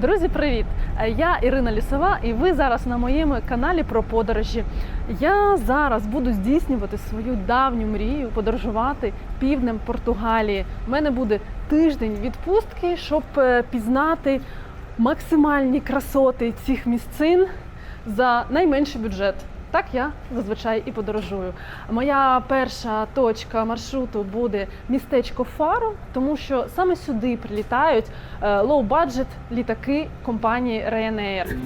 Друзі, привіт! Е, Я Ірина Лісова, і ви зараз на моєму каналі про подорожі. Я зараз буду здійснювати свою давню мрію подорожувати півднем Португалії. У мене буде тиждень відпустки, щоб е, пізнати максимальні красоти цих місцин за найменший бюджет. Так я зазвичай і подорожую. Моя перша точка маршруту буде містечко Фару, тому що саме сюди прилітають лоу-баджет літаки компанії Ryanair.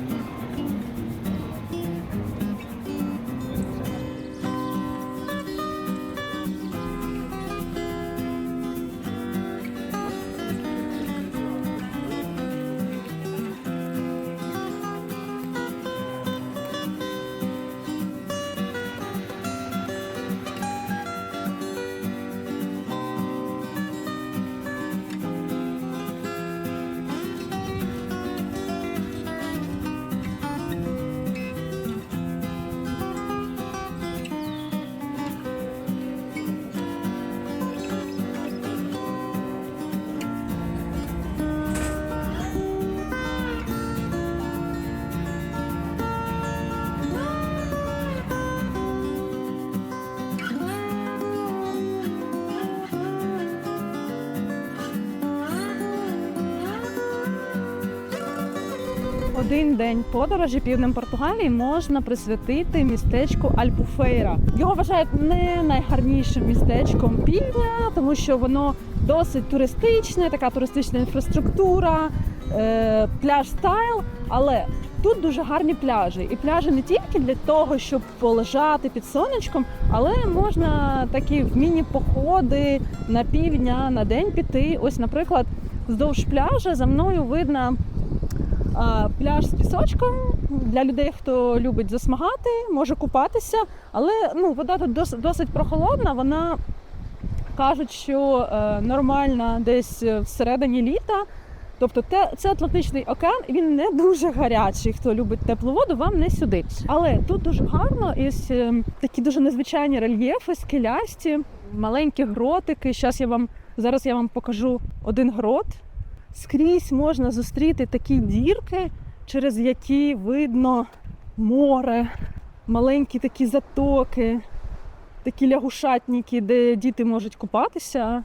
Один день подорожі півднем Португалії можна присвятити містечку Альбуфейра. Його вважають не найгарнішим містечком півдня, тому що воно досить туристичне, така туристична інфраструктура, е, пляж стайл. Але тут дуже гарні пляжі. І пляжі не тільки для того, щоб полежати під сонечком, але можна такі в міні-походи на півдня на день піти. Ось, наприклад, вздовж пляжа за мною видно пляж з пісочком для людей, хто любить засмагати, може купатися, але ну, вода тут дос- досить прохолодна. Вона кажуть, що е, нормальна десь всередині літа. Тобто те, це Атлантичний океан, він не дуже гарячий. Хто любить теплу воду, вам не сюди. Але тут дуже гарно і е, такі дуже незвичайні рельєфи, скелясті, маленькі гротики. Зараз я вам зараз я вам покажу один грот. Скрізь можна зустріти такі дірки, через які видно море, маленькі такі затоки, такі лягушатники, де діти можуть купатися.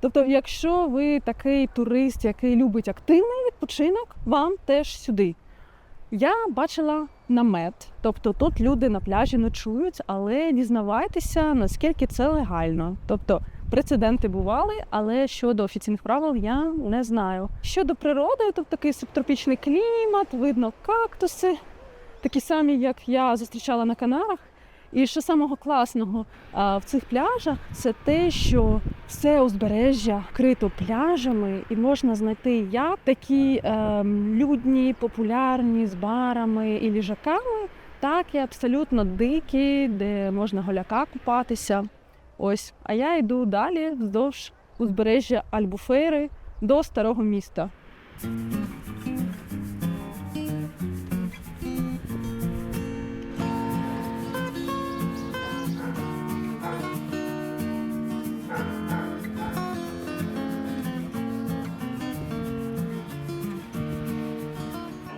Тобто, якщо ви такий турист, який любить активний відпочинок, вам теж сюди. Я бачила намет, тобто тут люди на пляжі ночують, але дізнавайтеся, наскільки це легально. Тобто прецеденти бували, але щодо офіційних правил я не знаю. Щодо природи, тут такий субтропічний клімат, видно кактуси, такі самі, як я зустрічала на Канарах. І що самого класного в цих пляжах, це те, що все узбережжя вкрито пляжами, і можна знайти як такі ем, людні, популярні з барами і ліжаками, так і абсолютно дикі, де можна голяка купатися. Ось, а я йду далі вздовж узбережжя Альбуфейри до старого міста.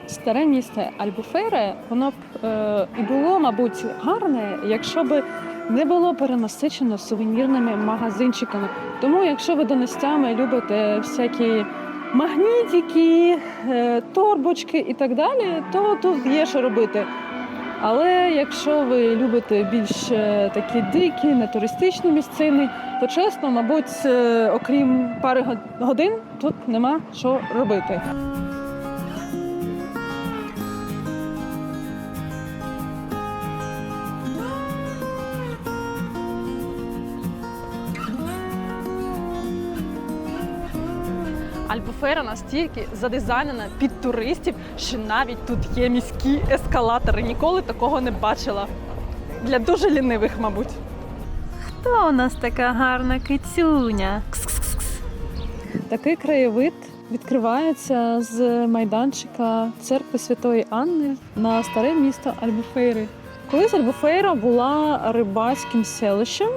Старе місто Альбуфейре, воно б е, і було, мабуть, гарне, якщо б не було перенасичено сувенірними магазинчиками. Тому, якщо ви донестями любите всякі магнітики, е, торбочки і так далі, то тут є що робити. Але якщо ви любите більш е, такі дикі, нетуристичні місцини, то чесно, мабуть, е, окрім пари годин, тут нема що робити. Альбуфера настільки задизайнена під туристів, що навіть тут є міські ескалатори. Ніколи такого не бачила. Для дуже лінивих, мабуть. Хто у нас така гарна кицюня? Такий краєвид відкривається з майданчика церкви Святої Анни на старе місто Альбуфейри. Колись Альбуфейра була рибацьким селищем,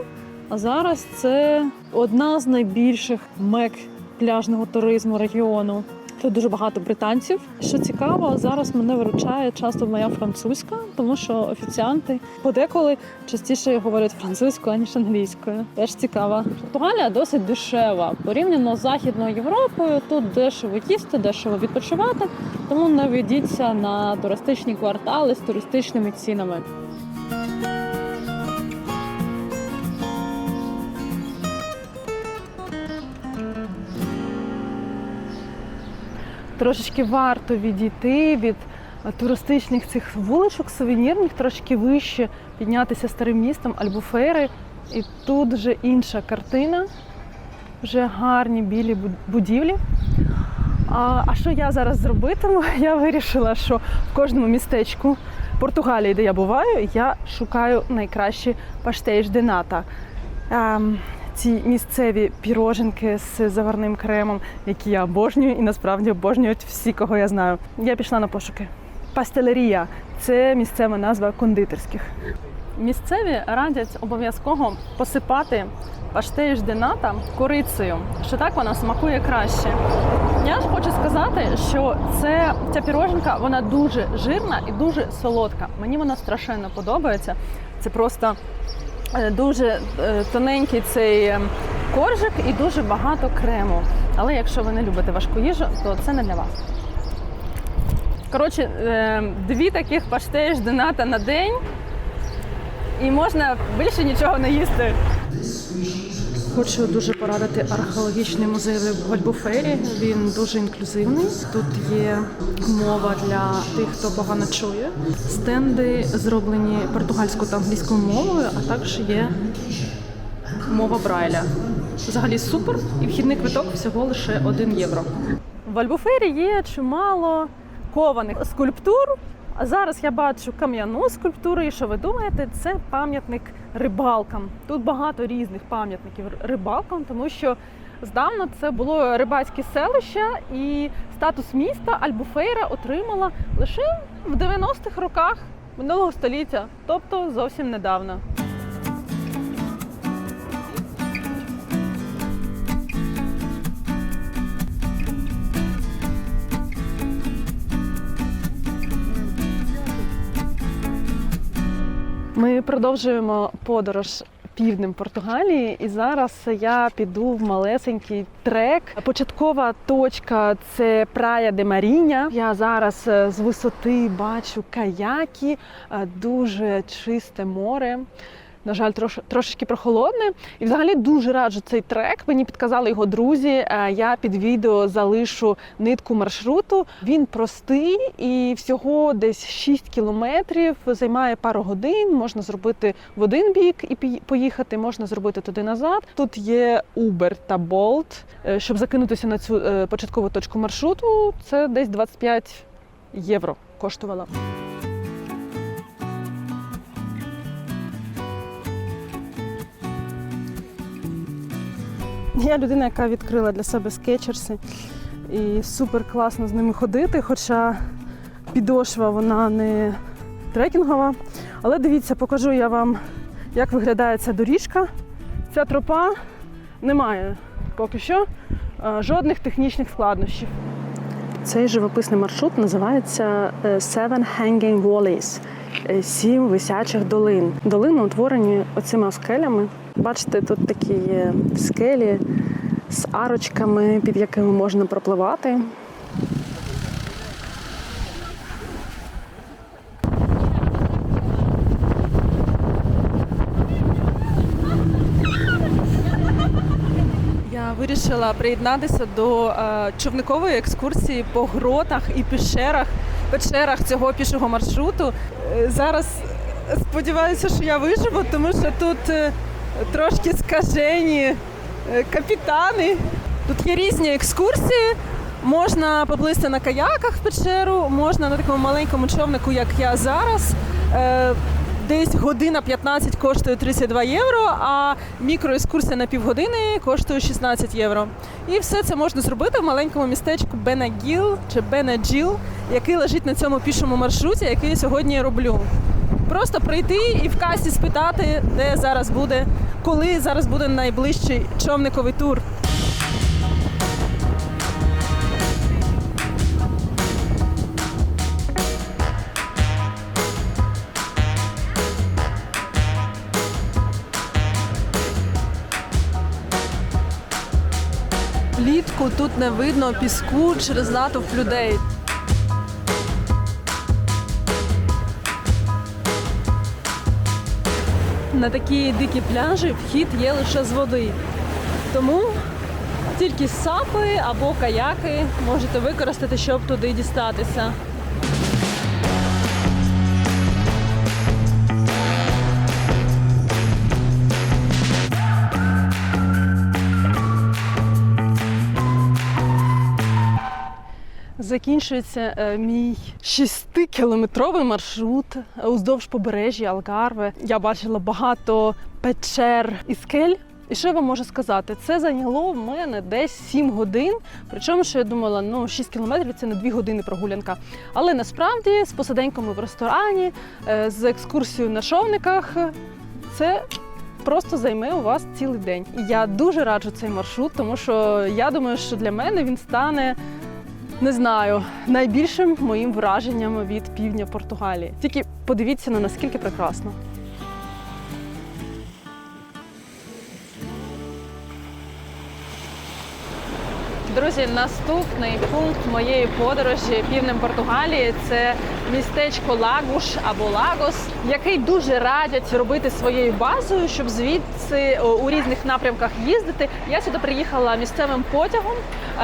а зараз це одна з найбільших мек пляжного туризму регіону. Тут дуже багато британців. Що цікаво, зараз мене виручає часто моя французька, тому що офіціанти подеколи частіше говорять французькою аніж англійською. Теж цікаво. Португалія досить дешева порівняно з західною Європою. Тут дешево їсти, дешево відпочивати, тому не ведіться на туристичні квартали з туристичними цінами. Трошечки варто відійти від туристичних цих вуличок, сувенірних, трошки вище піднятися старим містом Альбуфейри. І тут вже інша картина, вже гарні білі будівлі. А, а що я зараз зробитиму? Я вирішила, що в кожному містечку Португалії, де я буваю, я шукаю найкращі паштейш дената. Ці місцеві піроженки з заварним кремом, які я обожнюю, і насправді обожнюють всі, кого я знаю. Я пішла на пошуки. Пастелерія це місцева назва кондитерських. Місцеві радять обов'язково посипати паштеїш дената корицею, що так вона смакує краще. Я ж хочу сказати, що це ця піроженка вона дуже жирна і дуже солодка. Мені вона страшенно подобається. Це просто дуже е, тоненький цей е, коржик і дуже багато крему. Але якщо ви не любите важку їжу, то це не для вас. Коротше, е, дві таких паштеїш дената на день, і можна більше нічого не їсти. Хочу дуже порадити археологічний музей в Альбуфері. Він дуже інклюзивний. Тут є мова для тих, хто погано чує. Стенди зроблені португальською та англійською мовою, а також є мова Брайля. Взагалі супер, і вхідний квиток всього лише 1 євро. В Альбуфері є чимало кованих скульптур. А зараз я бачу кам'яну скульптуру, і що ви думаєте, це пам'ятник рибалкам. Тут багато різних пам'ятників рибалкам, тому що здавна це було рибацьке селище, і статус міста Альбуфейра отримала лише в 90-х роках минулого століття, тобто зовсім недавно. Ми продовжуємо подорож півднем Португалії, і зараз я піду в малесенький трек. Початкова точка це Прая де Маріння. Я зараз е, з висоти бачу каяки, е, дуже чисте море. На жаль, трош, трошечки прохолодне. І взагалі дуже раджу цей трек. Мені підказали його друзі. Е, Я під відео залишу нитку маршруту. Він простий і всього десь 6 кілометрів. Займає пару годин. Можна зробити в один бік і поїхати, можна зробити туди назад. Тут є Uber та Bolt. Е, Щоб закинутися на цю е, початкову точку маршруту, це десь 25 євро коштувало. Я людина, яка відкрила для себе скетчерси і супер класно з ними ходити, хоча підошва вона не трекінгова. Але дивіться, покажу я вам, як виглядає ця доріжка. Ця тропа не має поки що е, жодних технічних складнощів. Цей живописний маршрут називається е, Seven Hanging Valleys е, сім висячих долин. Долини утворені оцими скелями. Бачите, тут такі скелі з арочками, під якими можна пропливати. Вирішила приєднатися до е, човникової екскурсії по гротах і пещерах, печерах цього пішого маршруту. Е, зараз сподіваюся, що я виживу, тому що тут е, трошки скажені е, капітани. Тут є різні екскурсії. Можна поплисти на каяках в печеру, можна на такому маленькому човнику, як я зараз. Десь година 15 коштує 32 євро, а мікроекскурсія на півгодини коштує 16 євро. І все це можна зробити в маленькому містечку Бенагіл чи Бенаджіл, який лежить на цьому пішому маршруті, який я сьогодні роблю. Просто прийти і в касі спитати, де зараз буде, коли зараз буде найближчий човниковий тур. Зранку тут не видно піску через натовп людей. На такі дикі пляжі вхід є лише з води. Тому тільки сапи або каяки можете використати, щоб туди дістатися. Закінчується е, мій 6-кілометровий маршрут уздовж побережжя Алгарве. Я бачила багато печер і скель. І що я вам можу сказати? Це зайняло в мене десь 7 годин. Причому, що я думала, ну 6 кілометрів це не 2 години прогулянка. Але насправді з посиденьками в ресторані, е, з екскурсією на човниках, це просто займе у вас цілий день. І я дуже раджу цей маршрут, тому що я думаю, що для мене він стане не знаю, найбільшим моїм враженням від півдня Португалії. Тільки подивіться на наскільки прекрасно. Друзі, наступний пункт моєї подорожі півднем Португалії це містечко Лагуш або Лагос, який дуже радять робити своєю базою, щоб звідси у різних напрямках їздити. Я сюди приїхала місцевим потягом.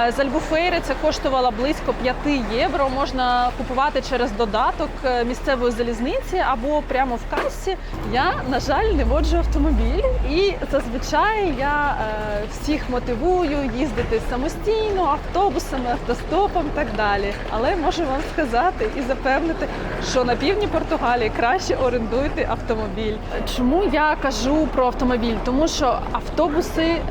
Е, З Альбуфейри це коштувало близько 5 євро. Можна купувати через додаток е, місцевої залізниці або прямо в касі. Я, на жаль, не воджу автомобіль, і зазвичай я е, всіх мотивую їздити самостійно, автобусами, автостопом і так далі. Але можу вам сказати і запевнити, що на півдні Португалії краще орендуйте автомобіль. Чому я кажу про автомобіль? Тому що автобуси е,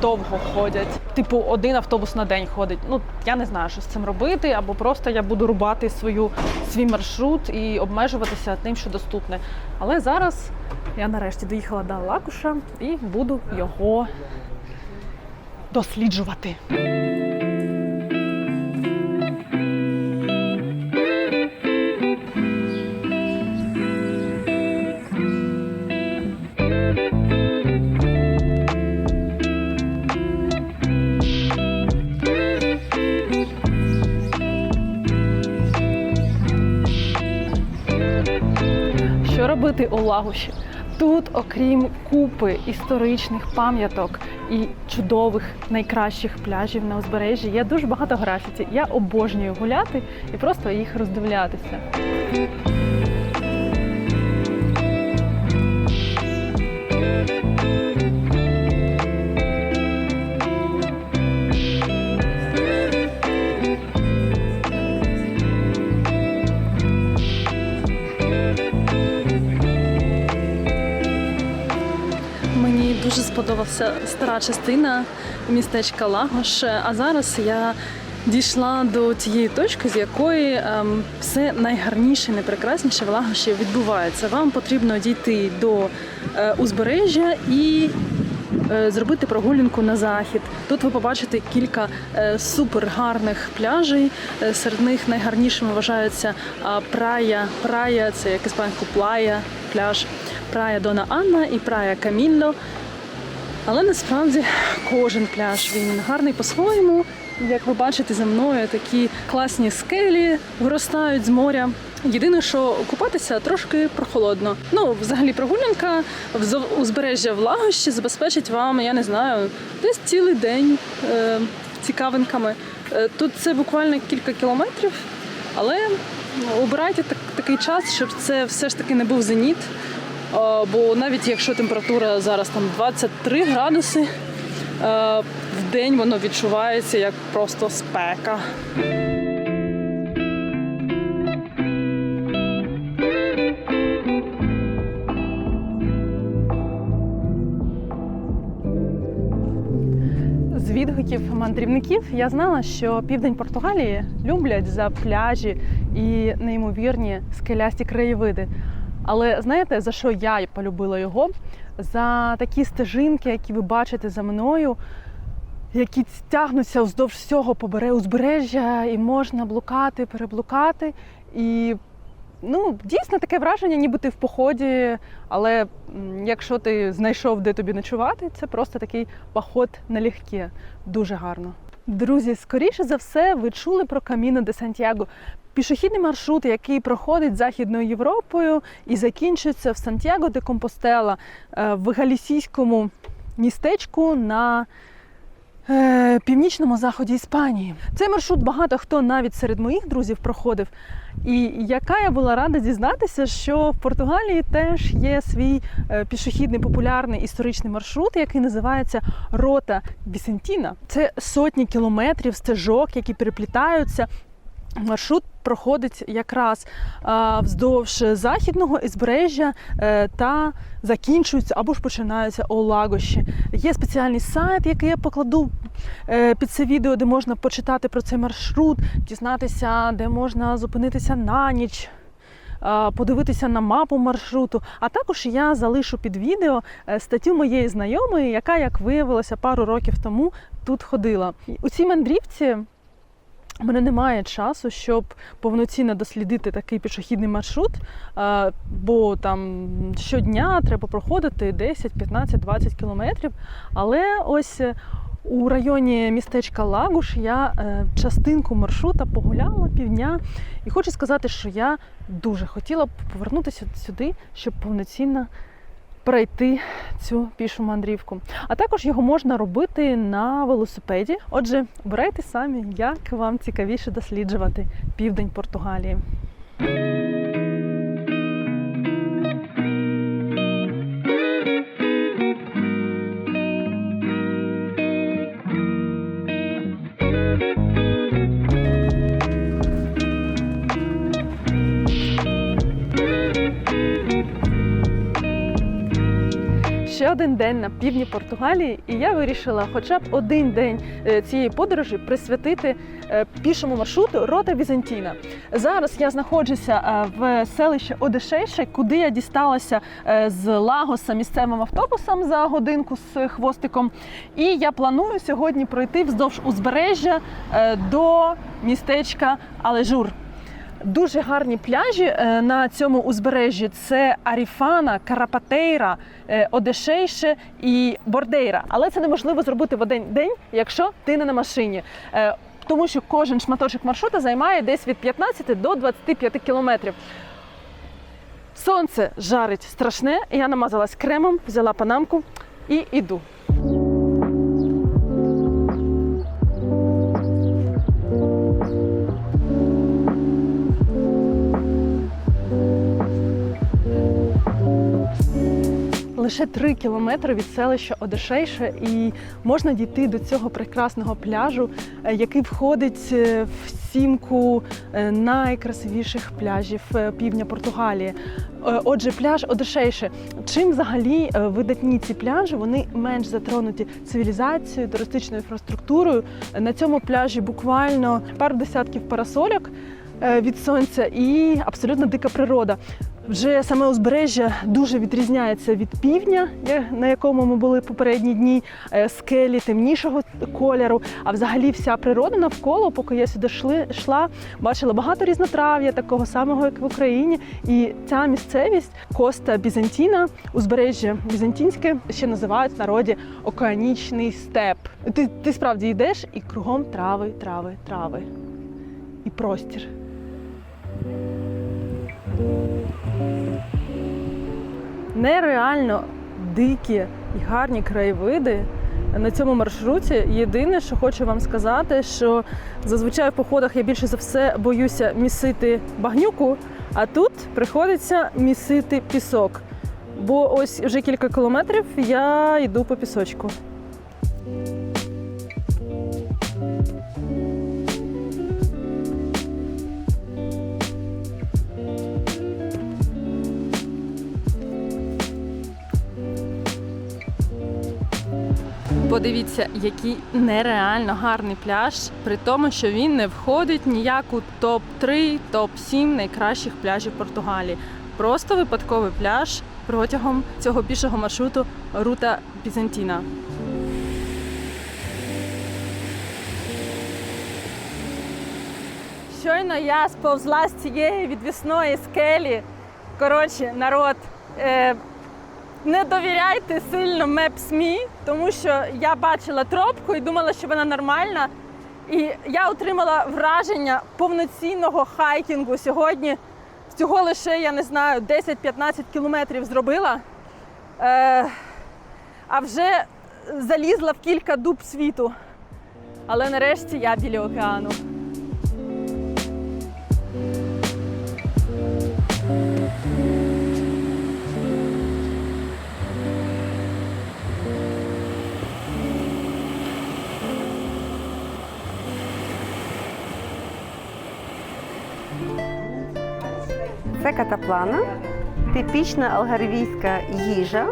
довго ходять. Типу, один автобус на день ходить. Ну я не знаю, що з цим робити, або просто я буду рубати свою свій маршрут і обмежуватися тим, що доступне. Але зараз я нарешті доїхала до Лакуша і буду його досліджувати. Що робити у Лагуші? Тут, окрім купи історичних пам'яток і чудових найкращих пляжів на узбережжі, є дуже багато графіті. Я обожнюю гуляти і просто їх роздивлятися. Мені дуже стара частина містечка Лагош. А зараз я дійшла до тієї точки, з якої ем, все найгарніше, найпрекрасніше в Лагоші відбувається. Вам потрібно дійти до е, узбережжя і е, зробити прогулянку на захід. Тут ви побачите кілька е, супер гарних пляжей. Серед них найгарнішими вважаються Прая. Прая це як іспанську плая, пляж. Прая Дона Анна і Прая Камілло. Але насправді кожен пляж він гарний по-своєму. Як ви бачите за мною, такі класні скелі виростають з моря. Єдине, що купатися трошки прохолодно. Ну, взагалі, прогулянка узбережжя в Лагощі забезпечить вам, я не знаю, десь цілий день е, цікавинками. Е, тут це буквально кілька кілометрів, але обирайте так, такий час, щоб це все ж таки не був зеніт. Е, Бо навіть якщо температура зараз там 23 градуси, е, в день воно відчувається як просто спека. З відгуків мандрівників я знала, що південь Португалії люблять за пляжі і неймовірні скелясті краєвиди. Але знаєте, за що я полюбила його? За такі стежинки, які ви бачите за мною, які тягнуться вздовж всього побере узбережжя, і можна блукати, переблукати. І ну, дійсно таке враження, ніби ти в поході, але якщо ти знайшов, де тобі ночувати, це просто такий поход налегке. Дуже гарно. Друзі, скоріше за все, ви чули про Каміно де Сантьяго. Пішохідний маршрут, який проходить Західною Європою і закінчується в Сантьяго де Компостела е, в галісійському містечку на е, північному заході Іспанії. Цей маршрут багато хто навіть серед моїх друзів проходив. І яка я була рада дізнатися, що в Португалії теж є свій е, пішохідний популярний історичний маршрут, який називається Рота Бісентіна. Це сотні кілометрів стежок, які переплітаються. Маршрут проходить якраз вздовж західного узбережжя е, та закінчується або ж починаються у Лагоші. Є спеціальний сайт, який я покладу е, під це відео, де можна почитати про цей маршрут, дізнатися, де можна зупинитися на ніч. Подивитися на мапу маршруту, а також я залишу під відео е, статтю моєї знайомої, яка, як виявилося, пару років тому тут ходила. У цій мандрівці у мене немає часу, щоб повноцінно дослідити такий пішохідний маршрут, бо там щодня треба проходити 10, 15, 20 кілометрів. Але ось е, у районі містечка Лагуш я е, частинку маршрута погуляла півдня. І хочу сказати, що я дуже хотіла б повернутися сюди, щоб повноцінно пройти цю пішу мандрівку. А також його можна робити на велосипеді. Отже, обирайте самі, як вам цікавіше досліджувати південь Португалії. Один день на півдні Португалії, і я вирішила хоча б один день е, цієї подорожі присвятити е, пішому маршруту Рота Візантіна. Зараз я знаходжуся е, в селищі Одешейше, куди я дісталася з Лагоса місцевим автобусом за годинку з хвостиком. І я планую сьогодні пройти вздовж узбережжя до містечка Алежур. Дуже гарні пляжі е, на цьому узбережжі це Аріфана, Карапатейра, е, Одешейше і Бордейра. Але це неможливо зробити в один день, якщо ти не на машині. Е, Тому що кожен шматочок маршрута займає десь від 15 до 25 кілометрів. Сонце жарить страшне. Я намазалась кремом, взяла панамку і йду. Лише три кілометри від селища Одешейше, і можна дійти до цього прекрасного пляжу, е, який входить е, в сімку е, найкрасивіших пляжів півдня Португалії. Отже, пляж Одешейше. Чим взагалі видатні ці пляжі? Вони менш затронуті цивілізацією, туристичною інфраструктурою. На цьому пляжі буквально пару десятків парасольок від сонця і абсолютно дика природа. Вже саме узбережжя дуже відрізняється від півдня, на якому ми були попередні дні, Е, скелі темнішого кольору. А взагалі вся природа навколо, поки я сюди шли, йшла, бачила багато різнотрав'я, такого самого, як в Україні. І ця місцевість Коста Бізантіна, узбережжя Бізантінське, ще називають в народі океанічний степ. Ти, ти справді йдеш і кругом трави, трави, трави. І простір. Нереально дикі і гарні краєвиди на цьому маршруті. Єдине, що хочу вам сказати, що зазвичай в походах я більше за все боюся місити багнюку, а тут приходиться місити пісок. Бо ось вже кілька кілометрів я йду по пісочку. Подивіться, який нереально гарний пляж, при тому, що він не входить ніяк у топ-3, топ-7 найкращих пляжів Португалії. Просто випадковий пляж протягом цього пішого маршруту Рута Бізантіна. Щойно я сповзла з цієї відвісної скелі. Коротше, народ, е, не довіряйте сильно Maps.me, тому що я бачила тропку і думала, що вона нормальна. І я отримала враження повноцінного хайкінгу сьогодні. Всього лише, я не знаю, 10-15 кілометрів зробила. Е, а вже залізла в кілька дуб світу. Але нарешті я біля океану. Це катаплана, типічна алгарвійська їжа,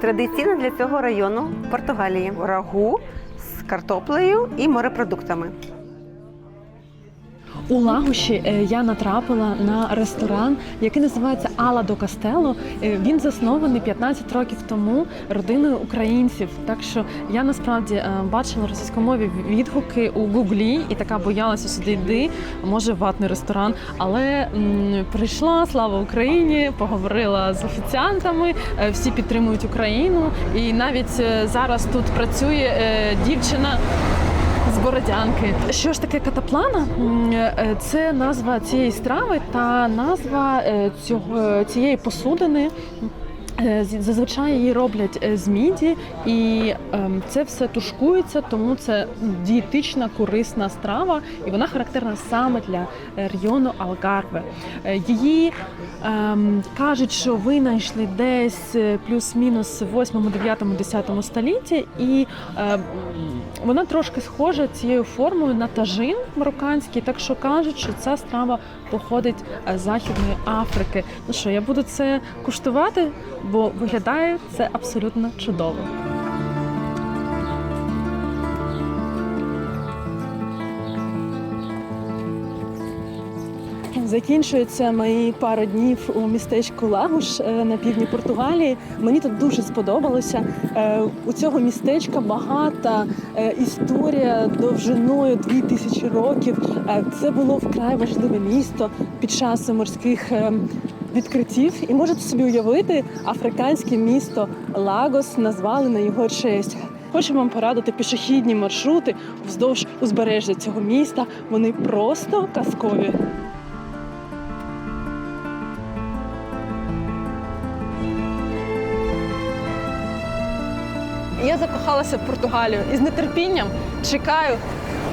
традиційна для цього району Португалії. Рагу з картоплею і морепродуктами. У Лагуші е, я натрапила на ресторан, який називається Ала до Кастело. Е, Він заснований 15 років тому родиною українців. Так що я насправді е, бачила російськомові відгуки у Гуглі і така боялася сюди йди. Може, ватний ресторан. Але м, прийшла слава Україні, поговорила з офіціантами. Всі підтримують Україну, і навіть зараз тут працює дівчина Бородянки. Що ж таке катаплана? Е, Це назва цієї страви та назва е, цього цієї посудини. Е, Зазвичай її роблять е, з міді, і ем, це все тушкується, тому це дієтична корисна страва, і вона характерна саме для е, району Алгарве. Е, Її ем, кажуть, що винайшли десь е, плюс-мінус в 8, 9, 10 столітті, і е, м, вона трошки схожа цією формою на тажин марокканський, так що кажуть, що ця страва походить е, з Західної Африки. Ну що, я буду це куштувати, бо виглядає це абсолютно чудово. Закінчуються мої пару днів у містечку Лагуш е, на півдні Португалії. Мені тут дуже сподобалося. Е, У цього містечка багата е, історія довжиною 2000 років. Це було вкрай важливе місто під час морських відкриттів. І можете собі уявити, африканське місто Лагос назвали на його честь. Хочу вам порадити пішохідні маршрути вздовж узбережжя цього міста. Вони просто казкові. Я закохалася в Португалію і з нетерпінням чекаю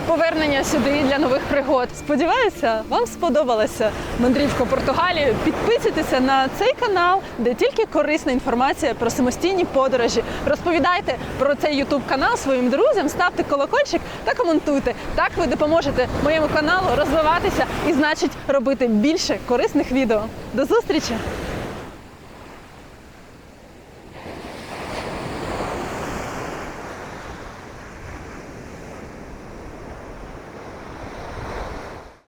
повернення сюди для нових пригод. Сподіваюся, вам сподобалася мандрівка Португалії. Підписуйтеся на цей канал, де тільки корисна інформація про самостійні подорожі. Розповідайте про цей YouTube канал своїм друзям, ставте колокольчик та коментуйте. Так ви допоможете моєму каналу розвиватися і, значить, робити більше корисних відео. До зустрічі!